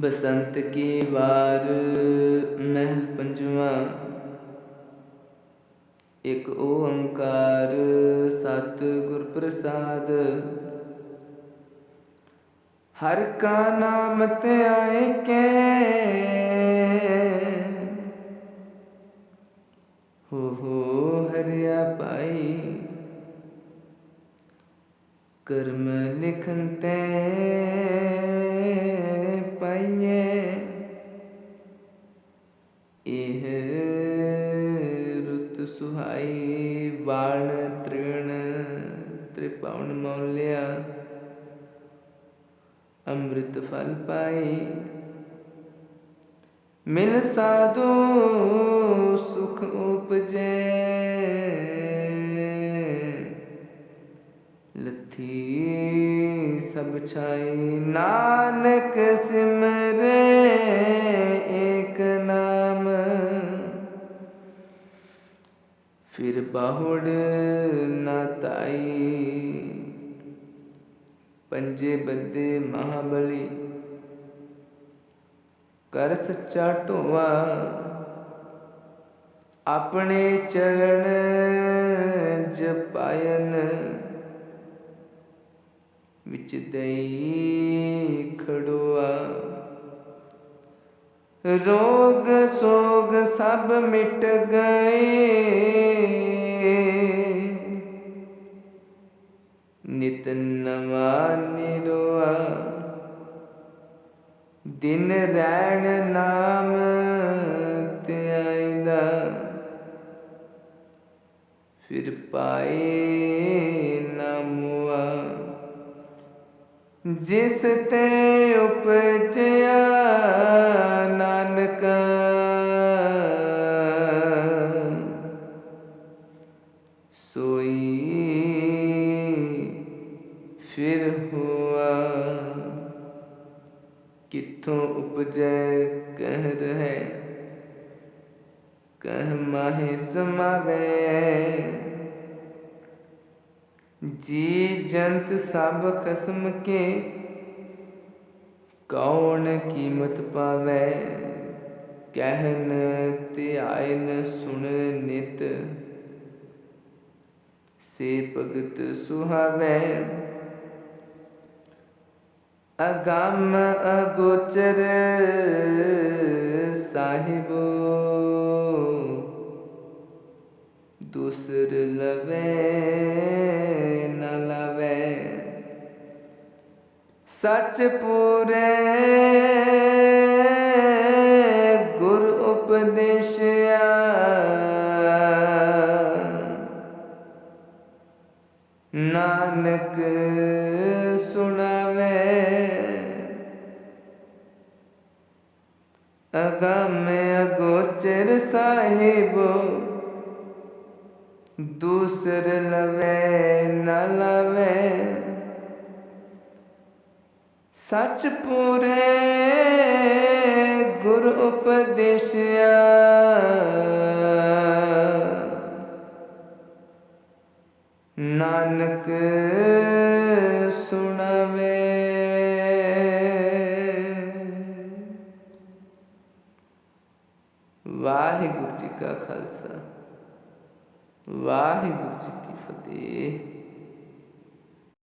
बसंत की वार महल पंजवा। एक ओंकार, सत गुर प्रसाद हर का नाम ते आए के हो हो, हरिया पाई। कर्म लिखते ऋत सुहाई, वाण त्रिण त्रिपाण मौल्या, अमृत फल पाई। मिल साधु, सुख उपजे। लथी सब छाई, नानक सिमरे। फिर बाहुड़ न ताई। पंजे बद्दे महाबली। ਕਰ ਸੱਚਾ ਢੋਵਾ ਆਪਣੇ ਚਰਨ ਜਪਾਇਨ ਵਿੱਚ ਦਈ ਖੜੋਆ ਰੋਗ ਸੋਗ ਸਭ ਮਿਟ ਗਏ। ਨਿਤ ਨਵਾ ਨਿਰੋਆ, ਦਿਨ ਰਹਿਣ ਨਾਮ ਤੇ ਆਇਦਾ ਫਿਰ ਪਾਏ ਨਾਮੁਆ ਜਿਸ ਤੇ ਉਪਜਿਆ सोई फिर हुआ कितों उपजय कह रहे कह माहे समावे। जी जंत सब कसम के, कौन कीमत पावे? ਕਹਿਨ ਧਿਆਇਨ ਸੁਣ ਨਿਤ। ਸੇ ਭਗਤ ਸੁਹਾਵੇ। ਅਗੰਮ ਅਗੋਚਰ ਸਾਹਿਬ। ਦੂਸਰ ਲਵੇ ਨ ਲਵੇ। ਸੱਚ ਪੂਰੇ ਉਪਦੇਸ਼ਿਆ ਨਾਨਕ ਸੁਣਾਵੇ। ਅਗਮ ਅਗੋਚਰ ਸਾਹਿਬ ਦੂਸਰ ਲਵੇ ਨਾ ਲਵੇ। ਸੱਚ ਪੂਰੇ गुरु उपदेश नानक सुनावे। वाहिगुरु जी का खालसा वाहिगुरु जी की फतेह।